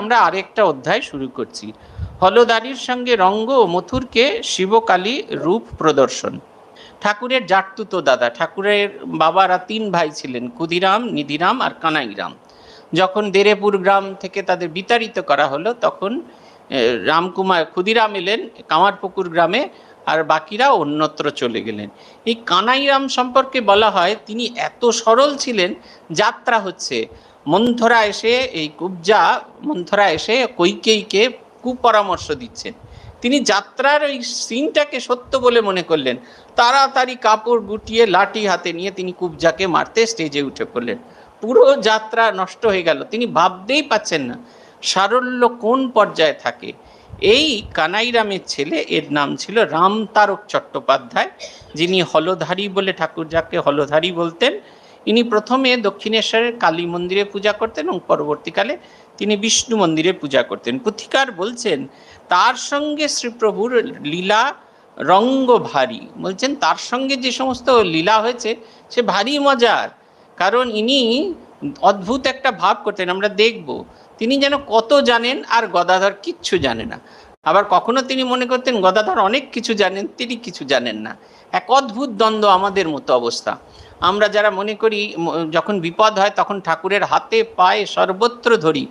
আমরা আরেকটা অধ্যায় শুরু করছি। হলদারির সঙ্গে রঙ্গ ও মথুরকে শিবকালী রূপ প্রদর্শন। ঠাকুরের জাটতুতো দাদা, ঠাকুরের বাবারা তিন ভাই ছিলেন, ক্ষুদিরাম, নিধিরাম আর কানাইরাম। যখন দেরেপুর গ্রাম থেকে তাদের বিতাড়িত করা হলো, তখন রামকুমার, ক্ষুদিরাম এলেন কামারপুকুর গ্রামে আর বাকিরা অন্যত্র চলে গেলেন। এই কানাইরাম সম্পর্কে বলা হয়, তিনি এত সরল ছিলেন, যাত্রা হচ্ছে। মন্থরা এসে এই কুবজা, মন্থরা এসে কৈকেয়ীকে কুপরামর্শ দিচ্ছেন। তিনি যাত্রার ওই সিনটাকে সত্য বলে মনে করলেন। তাড়াতাড়ি কাপড় গুটিয়ে লাঠি হাতে নিয়ে তিনি কুবজাকে মারতে স্টেজে উঠে পড়লেন। পুরো যাত্রা নষ্ট হয়ে গেল। তিনি ভাবতেই পাচ্ছেন না, সারল্য কোন পর্যায়ে থাকে। এই কানাইরামের ছেলে, এর নাম ছিল রামতারক চট্টোপাধ্যায়, যিনি হলধারী বলে ঠাকুর যাকে হলধারী বলতেন। ইনি প্রথমে দক্ষিণেশ্বরের কালী মন্দিরে পূজা করতেন এবং পরবর্তীকালে তিনি বিষ্ণু মন্দিরে পূজা করতেন। পুথিকার বলছেন, তার সঙ্গে শ্রীপ্রভুর লীলা রঙ্গ ভারী বলছেন, তার সঙ্গে যে সমস্ত লীলা হয়েছে, সে ভারী মজার। কারণ ইনি অদ্ভুত একটা ভাব করতেন, আমরা দেখব। তিনি যেন কত জানেন আর গদাধর কিচ্ছু জানে না। আবার কখনো তিনি মনে করতেন, গদাধর অনেক কিছু জানেন, তিনি কিছু জানেন না। এক অদ্ভুত দ্বন্দ্ব আমাদের মতো অবস্থা। আমরা যারা মনে করি যখন বিপদ হয় তখন ঠাকুরের হাতে পায়ে সর্বত্র ধরি।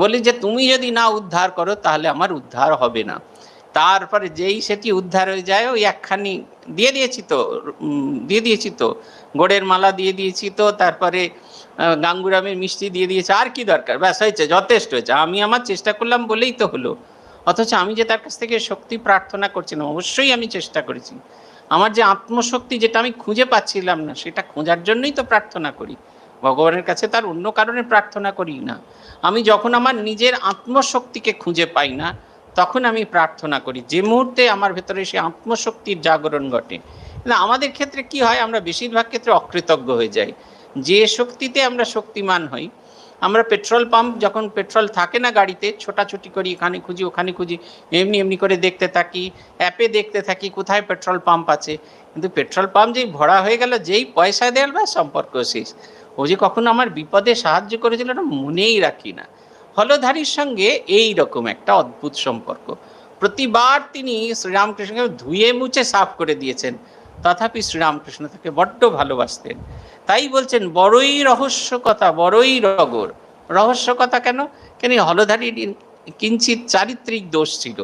বলি যে, তুমি যদি না উদ্ধার করো তাহলে আমার উদ্ধার হবে না। তারপরে যেই সেটি উদ্ধার হয়ে যায়, ওই একখানি দিয়ে দিয়েছি তো দিয়ে দিয়েছি তো, গোড়ের মালা দিয়ে দিয়েছি তো, তারপরে গাঙ্গুরামের মিষ্টি দিয়ে দিয়েছে, আর কি দরকার? ব্যাস, হয়েছে, যথেষ্ট হয়েছে। আমি আমার চেষ্টা করলাম বলেই তো হলো। অথচ আমি যে তার কাছ থেকে শক্তি প্রার্থনা করছিলাম, অবশ্যই আমি চেষ্টা করেছি। আমার যে আত্মশক্তি যেটা আমি খুঁজে পাচ্ছিলাম না, সেটা খোঁজার জন্যই তো প্রার্থনা করি। ভগবানের কাছে তার অন্য কারণে প্রার্থনা করি না। আমি যখন আমার নিজের আত্মশক্তিকে খুঁজে পাই না, তখন আমি প্রার্থনা করি। যে মুহূর্তে আমার ভেতরে সে আত্মশক্তির জাগরণ ঘটে না আমাদের ক্ষেত্রে কি হয়? আমরা বেশিরভাগ ক্ষেত্রে অকৃতজ্ঞ হয়ে যাই। যে শক্তিতে আমরা শক্তিমান হই আমরা পেট্রোল পাম্প যখন পেট্রোল থাকে না গাড়িতে, ছোটাছুটি করি, এখানে খুঁজি, ওখানে খুঁজি, এমনি এমনি করে দেখতে থাকি, অ্যাপে দেখতে থাকি কোথায় পেট্রোল পাম্প আছে। কিন্তু পেট্রোল পাম্প যেই ভরা হয়ে গেল, যেই পয়সা দেওয়ার বা সম্পর্ক শেষ। ও যে কখনো আমার বিপদে সাহায্য করেছিল না মনেই রাখি না। হলধারীর সঙ্গে এই রকম একটা অদ্ভুত সম্পর্ক। প্রতিবার তিনি শ্রীরামকৃষ্ণকে ধুয়ে মুছে সাফ করে দিয়েছেন। তথাপি শ্রীরামকৃষ্ণ তাকে বড্ড ভালোবাসতেন। তাই বলছেন, বড়ই রহস্য কথা বড়ই রগর। রহস্য কথা কেন কেন হলধারীর কিঞ্চিত চারিত্রিক দোষ ছিল।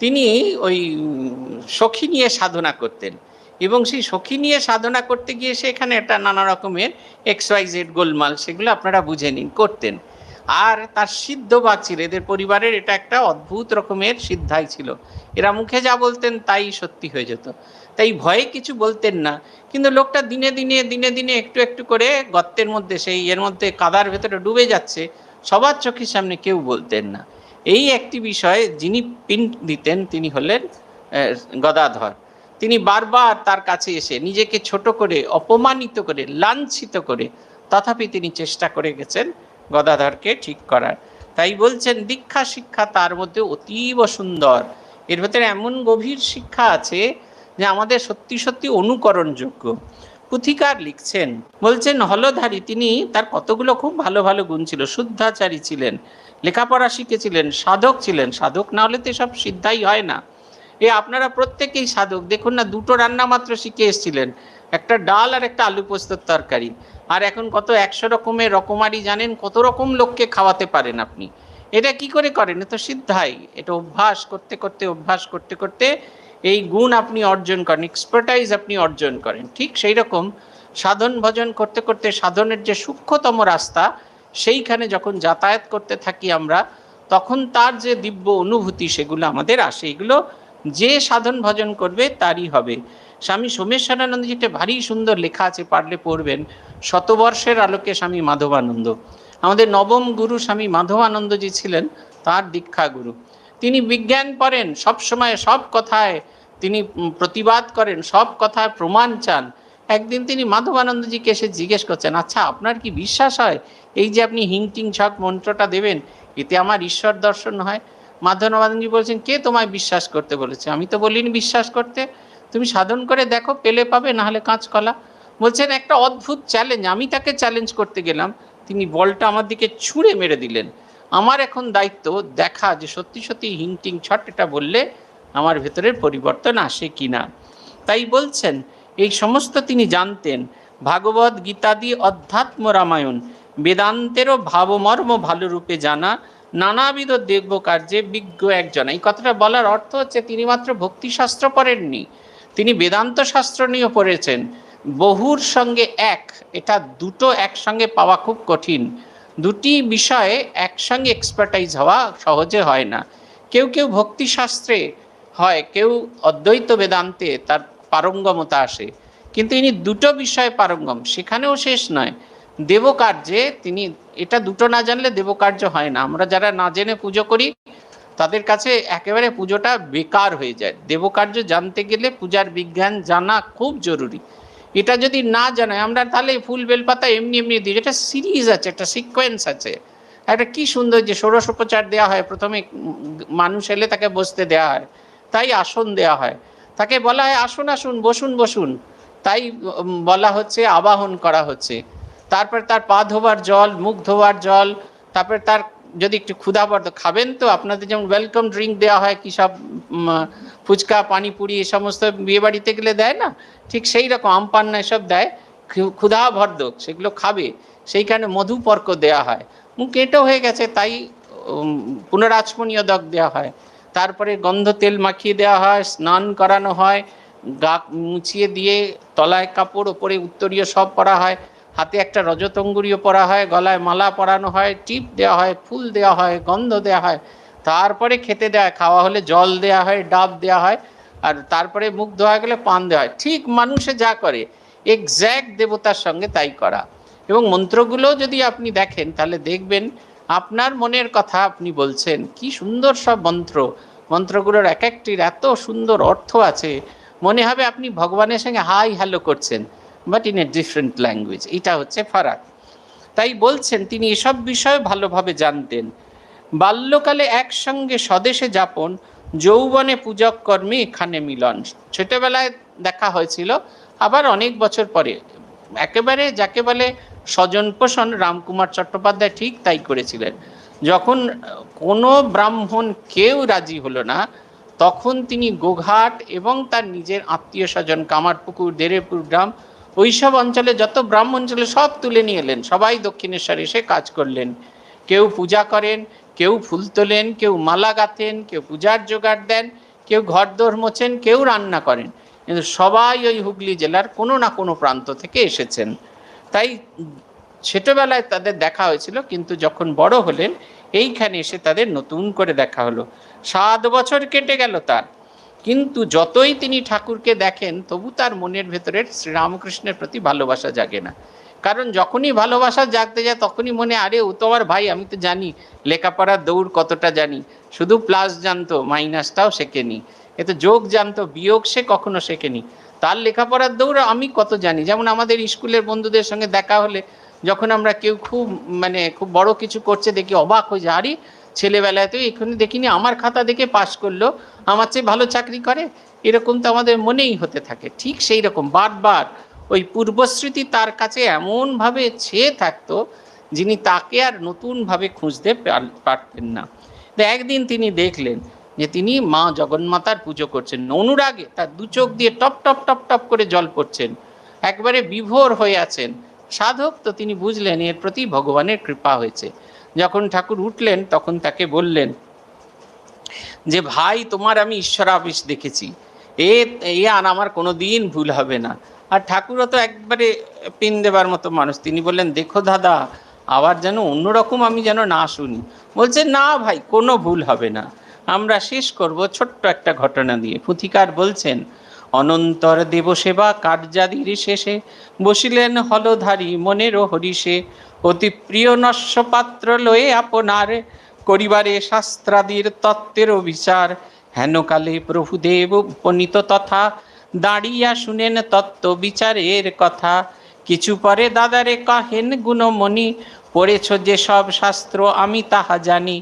তিনি ওই সখী নিয়ে সাধনা করতেন এবং সেই সখী নিয়ে সাধনা করতে গিয়ে সেখানে একটা নানা রকমের এক্স ওয়াই জেড গোলমাল সেগুলো আপনারা বুঝে নিন, করতেন। আর তার সিদ্ধ বাক ছিল এদের পরিবারের এটা একটা অদ্ভুত রকমের সিদ্ধাই ছিল। এরা মুখে যা বলতেন তাই সত্যি হয়ে যেত। তাই ভয়ে কিছু বলতেন না। কিন্তু লোকটা দিনে দিনে দিনে দিনে একটু একটু করে গর্তের মধ্যে, সেই এর মধ্যে কাদার ভেতরে ডুবে যাচ্ছে, সবার চোখের সামনে কেউ বলতেন না। এই একটি বিষয়ে যিনি পিন দিতেন, তিনি হলেন গদাধর। তিনি বারবার তার কাছে এসে নিজেকে ছোট করে, অপমানিত করে, লাঞ্ছিত করে, তথাপি তিনি চেষ্টা করে গেছেন গদাধরকে ঠিক করার। তাই বলছেন, দীক্ষা শিক্ষা তার মধ্যে অতীব সুন্দর। এর ভেতরে এমন গভীর শিক্ষা আছে যে আমাদের সত্যি সত্যি অনুকরণযোগ্য। পুথিকার লিখছেন, বলছেন, হলধারী, তিনি তার কতগুলো খুব ভালো ভালো গুণ ছিল। শুদ্ধাচারী ছিলেন, লেখাপড়া শিখেছিলেন, সাধক ছিলেন। সাধক না হলে তো সব সিদ্ধাই হয় না। এ আপনারা প্রত্যেকেই সাধক। দেখুন না, দুটো রান্না মাত্র শিখে এসেছিলেন, একটা ডাল আর একটা আলু পোস্তর তরকারি। আর এখন কত একশো রকমের রকমারি জানেন, কত রকম লোককে খাওয়াতে পারেন আপনি। এটা কি করে করেন? তো সিদ্ধাই। এটা অভ্যাস করতে করতে, অভ্যাস করতে করতে এই গুণ আপনি অর্জন করেন এক্সপার্টাইজ আপনি অর্জন করেন। ঠিক সেই রকম সাধন ভজন করতে করতে সাধনের যে সূক্ষ্মতম রাস্তা, সেইখানে যখন যাতায়াত করতে থাকি আমরা, তখন তার যে দিব্য অনুভূতি, সেগুলো আমাদের আসে। এগুলো যে সাধন ভজন করবে, তারই হবে। স্বামী সোমেশ্বরানন্দ যেটা ভারী সুন্দর লেখা আছে, পারলে পড়বেন, শতবর্ষের আলোকে স্বামী মাধবানন্দ। আমাদের নবম গুরু স্বামী মাধবানন্দ যে ছিলেন, তার দীক্ষা গুরু তিনি বিজ্ঞান পড়েন সব সময় সব কথায় তিনি প্রতিবাদ করেন, সব কথায় প্রমাণ চান। একদিন তিনি মাধবানন্দজিকে এসে জিজ্ঞেস করছেন আচ্ছা আপনার কি বিশ্বাস হয় এই যে আপনি হিংটিং ছক মন্ত্রটা দেবেন? এতে আমার ঈশ্বর দর্শন হয়। মাধবানন্দজি বলছেন, কে তোমায় বিশ্বাস করতে বলেছে? আমি তো বলিনি বিশ্বাস করতে। তুমি সাধন করে দেখো, পেলে পাবে না হলে কাঁচকলা। বলছেন, একটা অদ্ভুত চ্যালেঞ্জ আমি তাকে চ্যালেঞ্জ করতে গেলাম। তিনি বলটা আমার দিকে ছুঁড়ে মেরে দিলেন। আমার এখন দায়িত্ব দেখা যে সত্যি সত্যি হিংটিং ছট এটা বললে আমার ভেতরের পরিবর্তন আসে কিনা। তাই বলছেন, এই সমস্ত তিনি জানতেন, ভাগবত গীতাদি অধ্যাত্ম রামায়ণ, বেদান্তেরও ভাবমর্ম ভালো রূপে জানা, নানাবিধ দেব্য কার্যে বিজ্ঞ একজন। এই কথাটা বলার অর্থ হচ্ছে তিনি মাত্র ভক্তিশাস্ত্র পড়েননি, তিনি বেদান্ত শাস্ত্র নিয়েও পড়েছেন। বহুর সঙ্গে এক, এটা দুটো একসঙ্গে পাওয়া খুব কঠিন। দুটি বিষয়ে একসঙ্গে এক্সপার্টাইজ হওয়া সহজে হয় না। কেউ কেউ ভক্তিশাস্ত্রে হয়, কেউ অদ্বৈত বেদান্তে তার পারঙ্গমতা আসে। কিন্তু ইনি দুটো বিষয়ে পারঙ্গম, সেখানেও শেষ নয়। দেবকার্যে তিনি, এটা দুটো না জানলে দেবকার্য হয় না। আমরা যারা না জেনে পুজো করি, তাদের কাছে একেবারে পুজোটা বেকার হয়ে যায়। দেবকার্য জানতে গেলে পূজার বিজ্ঞান জানা খুব জরুরি। এটা যদি না জানায় আমরা তাহলে ফুল বেলপাতা এমনি এমনি দিই। এটা সিরিজ আছে, একটা সিকোয়েন্স আছে। একটা কি সুন্দর যে ষোড়শ উপচার দেওয়া হয়, প্রথমে মানুষ এলে তাকে বসতে দেওয়া হয়। তাই আসন দেওয়া হয়। তাকে বলা হয় আসুন আসুন, বসুন বসুন। তাই বলা হচ্ছে, আবাহন করা হচ্ছে। তারপর তার পা ধোবার জল, মুখ ধোবার জল, তারপর তার যদি একটু ক্ষুধাবর্ধ খাবেন তো, আপনাদের যেমন ওয়েলকাম ড্রিঙ্ক দেওয়া হয়, কি সব ফুচকা, পানিপুরি, এ সমস্ত বিয়ে বাড়িতে গেলে দেয় না? ঠিক সেই রকম আমপান্না এসব দেয়। ক্ষু- ক্ষুধাবর্ধক, সেগুলো খাবে। সেইখানে মধুপর্ক দেওয়া হয়। মুখ এঁটো হয়ে গেছে, তাই পুনরাচমনীয় দক দেওয়া হয়। তারপরে গন্ধ তেল মাখিয়ে দেওয়া হয়, স্নান করানো হয়, গা মুছিয়ে দিয়ে তলায় কাপড়, ওপরে উত্তরীয় সব পরা হয়, হাতে একটা রজতঙ্গুরীয় পরা হয়, গলায় মালা পরানো হয়, টিপ দেওয়া হয়, ফুল দেওয়া হয়, গন্ধ দেওয়া হয়, তারপরে খেতে দেওয়া খাওয়া হলে জল দেওয়া হয়, ডাব দেওয়া হয়, আর তারপরে মুখ ধোয়া গেলে পান দেওয়া হয়, ঠিক মানুষে যা করে এক্স্যাক্ট দেবতার সঙ্গে তাই করা। এবং মন্ত্রগুলো যদি আপনি দেখেন, তাহলে দেখবেন আপনার মনের কথা আপনি বলছেন, কি সুন্দর সব মন্ত্র। মন্ত্রগুলোর এক একটির এত সুন্দর অর্থ আছে। মনে হবে আপনি ভগবানের সঙ্গে হাই হ্যালো করছেন but in a different language এটা হচ্ছে ফারাক। তাই বলছেন, তিনি এসব বিষয়ে ভালোভাবে জানতেন। বাল্যকালে একসঙ্গে স্বদেশে যাপন, যৌবনে পূজক কর্মে এখানে মিলন। ছোটবেলায় দেখা হয়েছিল, আবার অনেক বছর পরে। একেবারে যাকে বলে স্বজন পোষণ রামকুমার চট্টোপাধ্যায় ঠিক তাই করেছিলেন। যখন কোনো ব্রাহ্মণ কেউ রাজি হলো না, তখন তিনি গোঘাট এবং তার নিজের আত্মীয় স্বজন, কামারপুকুর, দেরেপুর গ্রাম, ওইসব অঞ্চলে যত ব্রাহ্মণ ছিল সব তুলে নিয়ে এলেন। সবাই দক্ষিণেশ্বর এসে কাজ করলেন। কেউ পূজা করেন, কেউ ফুল তোলেন, কেউ মালা গাঁথেন, কেউ পূজার জোগাড় দেন, কেউ ঘর দোর মোছেন, কেউ রান্না করেন। কিন্তু সবাই ওই হুগলি জেলার কোনো না কোনো প্রান্ত থেকে এসেছেন। তাই ছোটবেলায় তাদের দেখা হয়েছিল, কিন্তু যখন বড় হলেন, এইখানে এসে তাদের নতুন করে দেখা হলো। সাত বছর কেটে গেল তার। কিন্তু যতই তিনি ঠাকুরকে দেখেন, তবু তার মনের ভেতরের শ্রীরামকৃষ্ণের প্রতি ভালোবাসা জাগে না। কারণ যখনই ভালোবাসা জাগতে যায়, তখনই মনে, আরে, ও তো আমার ভাই, আমি তো জানি, লেখাপড়ার দৌড় কতটা জানি। শুধু প্লাস জানতো মাইনাসটাও শেখেনি। এ তো যোগ জানতো, বিয়োগ সে কখনো শেখেনি। তার লেখাপড়ার দৌড় আমি কত জানি। যেমন আমাদের স্কুলের বন্ধুদের সঙ্গে দেখা হলে যখন আমরা কেউ খুব মানে খুব বড় কিছু করছে দেখি অবাক হয়ে যায় আরে, ছেলেবেলায় তো এখানে দেখিনি, আমার খাতা দেখে পাশ করল, আমার চেয়ে ভালো চাকরি করে? এরকম তো আমাদের মনেই হতে থাকে। ঠিক সেই রকম বারবার ওই পূর্বস্মৃতি তার কাছে এমনভাবে ছেয়ে থাকতো যিনি তাকে আর নতুনভাবে খুঁজতে পার- পারতেন না। একদিন তিনি দেখলেন যে তিনি মা জগন্মাতার পুজো করছেন। অনুরাগে তার দু চোখ দিয়ে টপ টপ টপ টপ করে জল পড়ছেন। একবারে বিভোর হয়ে আছেন। সাধক তো তিনি বুঝলেন, এর প্রতি ভগবানের কৃপা হয়েছে। যখন ঠাকুর উঠলেন, তখন তাকে বললেন, যে ভাই, তোমার আমি ঈশ্বরাবিষ দেখেছি। এ এ আর আমার কোনো দিন ভুল হবে না। আর ঠাকুরও তো একবারে পিন দেবার মতো মানুষ। তিনি বললেন, দেখো দাদা, আবার যেন অন্যরকম আমি যেন না শুনি। বলছে, না ভাই, কোনো ভুল হবে না। আমরা শেষ করব ছোট্ট একটা ঘটনা দিয়ে পুথিকার বলছেন, অনন্তর দেবসেবা কার্যাদির শেষে বসিলেন হলধারী মনেরও হরিষে। অতি প্রিয় নস্য পাত্র লয়ে আপনার করিবারে শাস্ত্রাদির তত্ত্বেরও বিচার হেনকালে প্রভুদেব উপনীত তথা দাঁড়িয়া শুনেন তত্ত্ব বিচারের কথা। কিছু পরে দাদারে কাহেন গুণমণি পড়েছ যে সব শাস্ত্র, আমি তাহা জানি।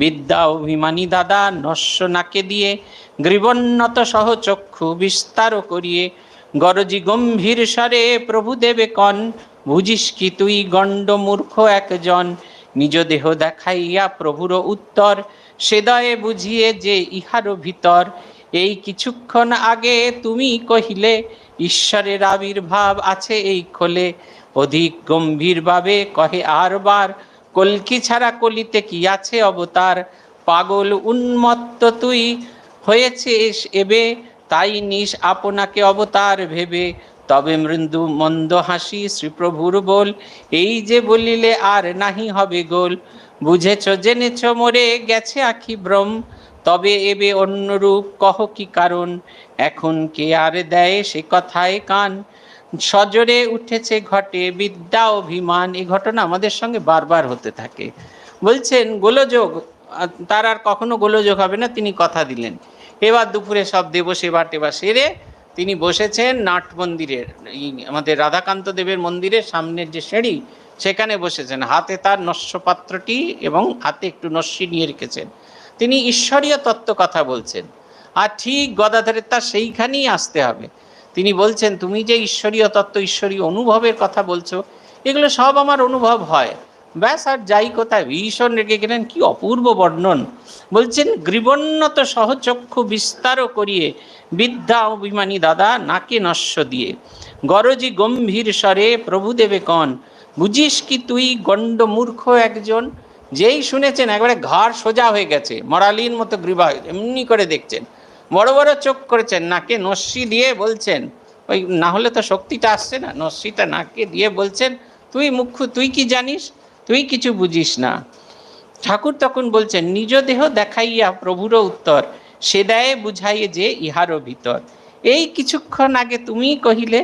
বিদ্যা অভিমানী দাদা নস্য নাকে দিয়ে গ্রীবন্নত সহ চক্ষু বিস্তার করিয়ে, গরজি গম্ভীর স্বরে প্রভুদেবে কন, বুঝিস কি তুই গণ্ড মূর্খ একজন? নিজ দেহ দেখাইয়া প্রভুর উত্তর সেদয়ে বুঝিয়ে যে ইহার ভিতর। এই কিছুক্ষণ আগে তুমি কহিলে, ঈশ্বরের আবির্ভাব আছে এই খোলে। অধিক গম্ভীরভাবে কহে আরবার কলকি ছাড়া কলিতে কি আছে অবতার? পাগল উন্মত্ত তুই হয়েছিস এবে, তাই নিস আপনাকে অবতার ভেবে। তবে মৃদু মন্দ হাসি শ্রীপ্রভুর বল, এই যে বলিলে আর নাহি হবে গোল। বুঝেছ, জেনেছ, মোরে গেছে আখি ভ্রম। তবে এবে অন্যরূপ কহ কি কারণ? এখন কে আর দেয় সে কথায় কান? সজরে উঠেছে ঘটে, বিদ্যা অভিমান। এই ঘটনা আমাদের সঙ্গে বারবার হতে থাকে। বলছেন, গোলযোগ তার আর কখনো গোলযোগ হবে না, তিনি কথা দিলেন। এবার দুপুরে সব দেব সেবা টেবা সেরে তিনি বসেছেন নাট মন্দিরের আমাদের রাধাকান্ত দেবের মন্দিরের সামনের যে সিঁড়ি, সেখানে বসেছেন। হাতে তার নস্যপাত্রটি এবং হাতে একটু নস্যি নিয়ে রেখেছেন। তিনি ঈশ্বরীয় তত্ত্ব কথা বলছেন। আর ঠিক গদাধরের তার সেইখানেই আসতে হবে। তিনি বলছেন, তুমি যে ঈশ্বরীয় তত্ত্ব, ঈশ্বরীয় অনুভবের কথা বলছো, এগুলো সব আমার অনুভব হয়। ব্যাস, আর যাই কোথায়, ভীষণ রেগে গেলেন, কি অপূর্ব বর্ণন। বলছেন, গ্রীবন্নত সহচক্ষু বিস্তার করিয়ে বিদ্যা অভিমানী দাদা নাকে নস্য দিয়ে। গরজি গম্ভীর স্বরে প্রভুদেবে কন, বুঝিস কি তুই গণ্ড মূর্খ একজন? যেই শুনেছেন, একবারে ঘাড় সোজা হয়ে গেছে, মরালির মতো গ্রীবা, এমনি করে দেখছেন। বড় বড় চোখ করেছেন, নাকে নস্যি দিয়ে বলছেন, ওই না হলে তো শক্তিটা আসছে না, নস্যিটা নাকে দিয়ে বলছেন, তুই মুখ্য, তুই কি জানিস? তুই কিছু বুঝিস না। ঠাকুর তখন বলছেন, নিজ দেহ দেখাইয়া প্রভুর উত্তর, সে দেয় বুঝাইয়ে যে ইহারও ভিতর। এই কিছুক্ষণ আগে তুমি কহিলে,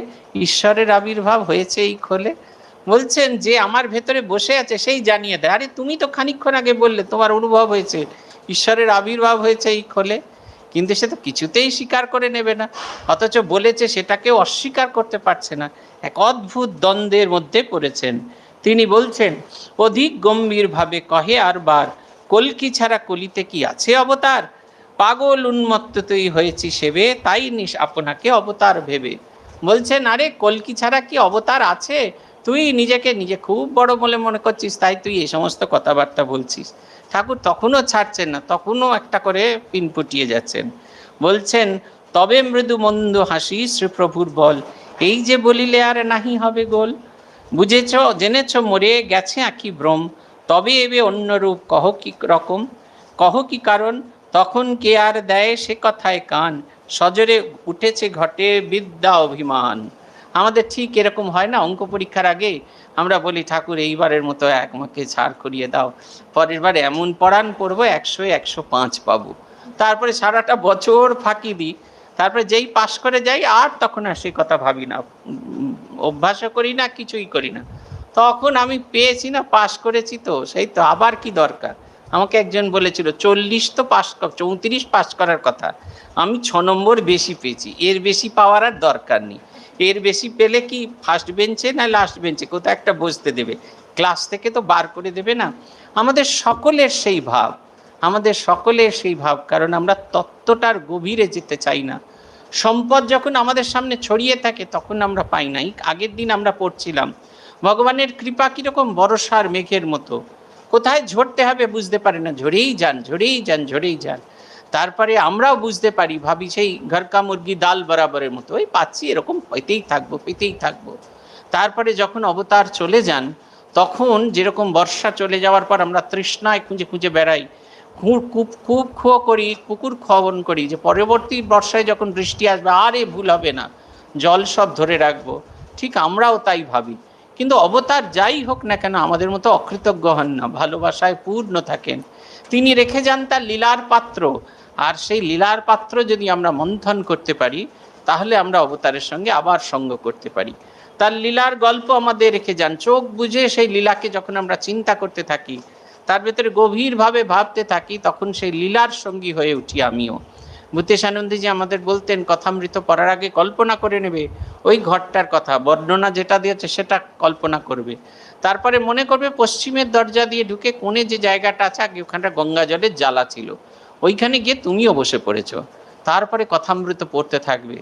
ঈশ্বরের আবির্ভাব হয়েছে এই খোলে। বলছেন যে, আমার ভেতরে বসে আছে, সেই জানিয়ে দেয়। আরে তুমি তো খানিকক্ষণ আগে বললে, তোমার অনুভব হয়েছে, ঈশ্বরের আবির্ভাব হয়েছে এই খোলে। কিন্তু সে তো কিছুতেই স্বীকার করে নেবে না, অথচ বলেছে সেটাকেও অস্বীকার করতে পারছে না। এক অদ্ভুত দ্বন্দ্বের মধ্যে পড়েছেন। তিনি বলছেন, অধিক গম্ভীরভাবে কহে আর বার, কলকি ছাড়া কলিতে কি আছে অবতার? পাগল উন্মত্ত তুই হয়েছি সেবে, তাই নিস আপনাকে অবতার ভেবে। বলছেন, আরে, কলকি ছাড়া কি অবতার আছে? তুই নিজেকে নিজে খুব বড় বলে মনে করছিস, তাই তুই এই সমস্ত কথাবার্তা বলছিস। ঠাকুর তখনও ছাড়ছেন না, তখনও একটা করে পিন পুটিয়ে যাচ্ছেন। বলছেন, তবে মৃদু মন্দ হাসি শ্রীপ্রভুর বল, এই যে বলিলে আর নাহি হবে গোল। বুঝেছ, জেনেছ, মরে গেছে আঁকি ভ্রম, তবে এবে অন্যরূপ কহ কি রকম। কহ কি কারণ, তখন কে আর দেয় সে কথায় কান, সজরে উঠেছে ঘটে বিদ্যা অভিমান। আমাদের ঠিক এরকম হয় না। অঙ্ক পরীক্ষার আগে আমরা বলি, ঠাকুর, এইবারের মতো এক মাকে ছাড় করিয়ে দাও। পরের বার এমন পড়ান পড়ব, একশো একশো পাঁচ পাবো। তারপরে সারাটা বছর ফাঁকি দিই। তারপরে যেই পাশ করে যাই, আর তখন আর সেই কথা ভাবি না। অভ্যাসও করি না, কিছুই করি না। তখন আমি পেয়েছি না, পাশ করেছি তো, সেই তো আবার কি দরকার? আমাকে একজন বলেছিল, চল্লিশ তো পাস চৌত্রিশ পাস করার কথা। আমি ছ নম্বর বেশি পেয়েছি, এর বেশি পাওয়ার আর দরকার নেই। এর বেশি পেলে কি ফার্স্ট বেঞ্চে না লাস্ট বেঞ্চে কোথাও একটা বসতে দেবে। ক্লাস থেকে তো বার করে দেবে না। আমাদের সকলের সেই ভাব। আমাদের সকলের সেই ভাব, কারণ আমরা তত্ত্বটার গভীরে যেতে চাই না। সম্পদ যখন আমাদের সামনে ছড়িয়ে থাকে, তখন আমরা পাই না। এই আগের দিন আমরা পড়ছিলাম, ভগবানের কৃপা কীরকম বরসার মেঘের মতো। কোথায় ঝরতে হবে বুঝতে পারে না। ঝরেই যান ঝরেই যান ঝরেই যান। তারপরে আমরাও বুঝতে পারি, ভাবি সেই ঘরকা মুরগি ডাল বরাবরের মতো, ওই পাচ্ছি এরকম, পেতেই থাকব পেতেই থাকব। তারপরে যখন অবতার চলে যান, তখন যেরকম বর্ষা চলে যাওয়ার পর আমরা তৃষ্ণায় খুঁজে খুঁজে বেড়াই। খুব খুব খুব খো করি, পুকুর খবন করি যে পরবর্তী বর্ষায় যখন বৃষ্টি আসবে, আর ভুল হবে না, জল সব ধরে রাখব। ঠিক আমরাও তাই ভাবি। কিন্তু অবতার যাই হোক না কেন, আমাদের মতো অকৃতজ্ঞ হন না, ভালোবাসায় পূর্ণ থাকেন। তিনি রেখে যান তার লীলার পাত্র আর সেই লীলার পাত্র যদি আমরা মন্থন করতে পারি, তাহলে আমরা অবতারের সঙ্গে আবার সঙ্গ করতে পারি। তার লীলার গল্প আমাদের রেখে যান, চোখ বুঝে সেই লীলাকে যখন আমরা চিন্তা করতে থাকি, তার ভেতরে গভীরভাবে ভাবতে থাকি, তখন সেই লীলার সঙ্গী হয়ে উঠি আমিও। ভূতেশানন্দী যে আমাদের বলতেন, কথামৃত পড়ার আগে কল্পনা করে নেবে। ওই ঘরটার কথা, বর্ণনা যেটা দিয়েছে সেটা কল্পনা করবে। তারপরে মনে করবে পশ্চিমের দরজা দিয়ে ঢুকে কোণে যে জায়গাটা আছে, আগে ওখানটা গঙ্গা জলের জ্বালা ছিল। ওইখানে গিয়ে তুমিও বসে পড়েছ। তারপরে কথামৃত পড়তে থাকবে।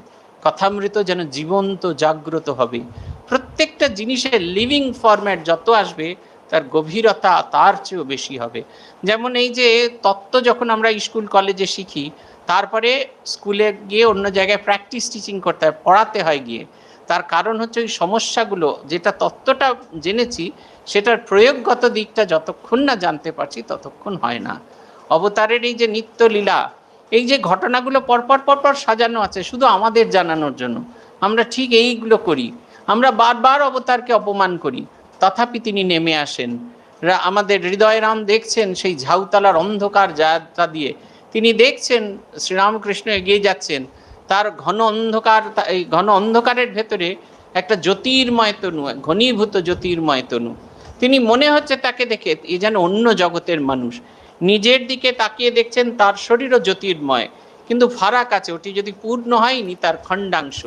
কথামৃত যেন জীবন্ত, জাগ্রত হবে। প্রত্যেকটা জিনিসের লিভিং ফরম্যাট যত আসবে, তার গভীরতা তার চেয়েও বেশি হবে। যেমন এই যে তত্ত্ব যখন আমরা স্কুল, কলেজে শিখি, তারপরে স্কুলে গিয়ে অন্য জায়গায় প্র্যাকটিস টিচিং করতে হয়, পড়াতে হয় গিয়ে। তার কারণ হচ্ছে ওই সমস্যাগুলো, যেটা তত্ত্বটা জেনেছি, সেটার প্রয়োগগত দিকটা যতক্ষণ না জানতে পারছি, ততক্ষণ হয় না। অবতারের এই যে নিত্যলীলা এই যে ঘটনাগুলো পরপর পরপর সাজানো আছে, শুধু আমাদের জানানোর জন্য। আমরা ঠিক এইগুলো করি। আমরা বারবার অবতারকে অপমান করি। তথাপি তিনি নেমে আসেন। আমাদের হৃদয়রাম দেখছেন সেই ঝাউতলার অন্ধকার যাত্রা দিয়ে। তিনি দেখছেন শ্রীরামকৃষ্ণ এগিয়ে যাচ্ছেন। তার ঘন অন্ধকার, এই ঘন অন্ধকারের ভেতরে একটা জ্যোতির্ময় তনু, ঘনীভূত জ্যোতির্ময় তনু। তিনি মনে হচ্ছে তাকে দেখে এ যেন অন্য জগতের মানুষ। নিজের দিকে তাকিয়ে দেখছেন তার শরীরও জ্যোতির্ময়। কিন্তু ফারাক আছে, ওটি যদি পূর্ণ হয়নি তার খণ্ডাংশ।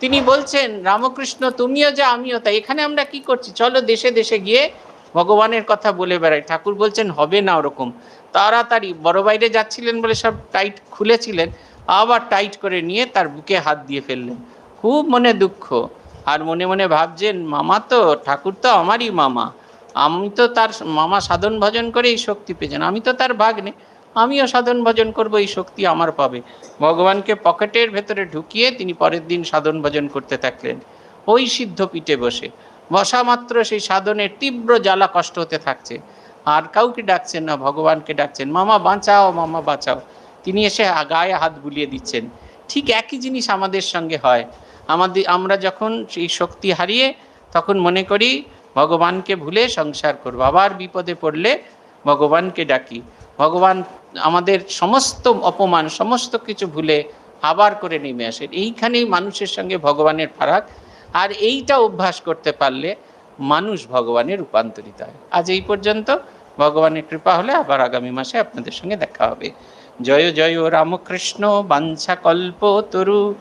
তিনি বলছেন, রামকৃষ্ণ, তুমিও যা, আমিও তাই। এখানে আমরা কি করছি? চলো দেশে দেশে গিয়ে ভগবানের কথা বলে বেড়াই। ঠাকুর বলছেন, হবে না ওরকম। তাড়াতাড়ি, বড় বাইরে যাচ্ছিলেন বলে সব টাইট খুলেছিলেন, আবার টাইট করে নিয়ে তার বুকে হাত দিয়ে ফেললেন। খুব মনে দুঃখ। আর মনে মনে ভাবছেন, মামা তো, ঠাকুর তো আমারই মামা। আমি তো তার মামা সাধন ভজন করে এই শক্তি পেয়েছেন আমি তো তার ভাগ্নে। আমিও সাধন ভজন করব, এই শক্তি আমার পাবে। ভগবানকে পকেটের ভেতরে ঢুকিয়ে তিনি পরের দিন সাধন ভজন করতে থাকলেন। ওই সিদ্ধ পিঠে বসে। বসা মাত্র সেই সাধনের তীব্র জ্বালা কষ্ট হতে থাকছে। আর কাউকে ডাকছেন না, ভগবানকে ডাকছেন, মামা, বাঁচাও মামা, বাঁচাও। তিনি এসে গায়ে হাত বুলিয়ে দিচ্ছেন। ঠিক একই জিনিস আমাদের সঙ্গে হয়। আমাদের, আমরা যখন সেই শক্তি হারিয়ে তখন মনে করি ভগবানকে ভুলে সংসার করব। আবার বিপদে পড়লে ভগবানকে ডাকি। ভগবান আমাদের সমস্ত অপমান, সমস্ত কিছু ভুলে আবার করে নেমে আসেন। এইখানেই মানুষের সঙ্গে ভগবানের ফারাক। আর এইটা অভ্যাস করতে পারলে মানুষ ভগবানে রূপান্তরিত হয়। আজ এই পর্যন্ত। ভগবানের কৃপা হলে আবার আগামী মাসে আপনাদের সঙ্গে দেখা হবে। জয় জয় রামকৃষ্ণ বাঞ্ছা কল্প তরু।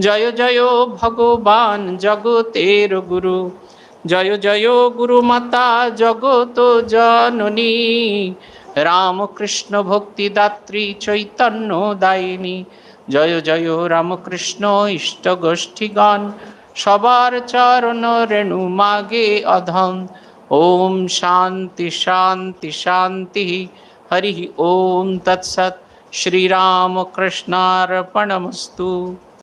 জয় জয় ভগবান জগতের গুরু। জয় জয় গুরু মাতা জগত জননী। রামকৃষ্ণ ভক্তি দাত্রী চৈতন্য দায়িনী। জয় জয় রামকৃষ্ণ ইষ্ট গোষ্ঠীগণ, সবার চরণ রেণু মাগে অধম। ওম শান্তি শান্তি শান্তি। হরি ওম তৎসৎ। শ্রীরামকৃষ্ণার্পণমস্তু।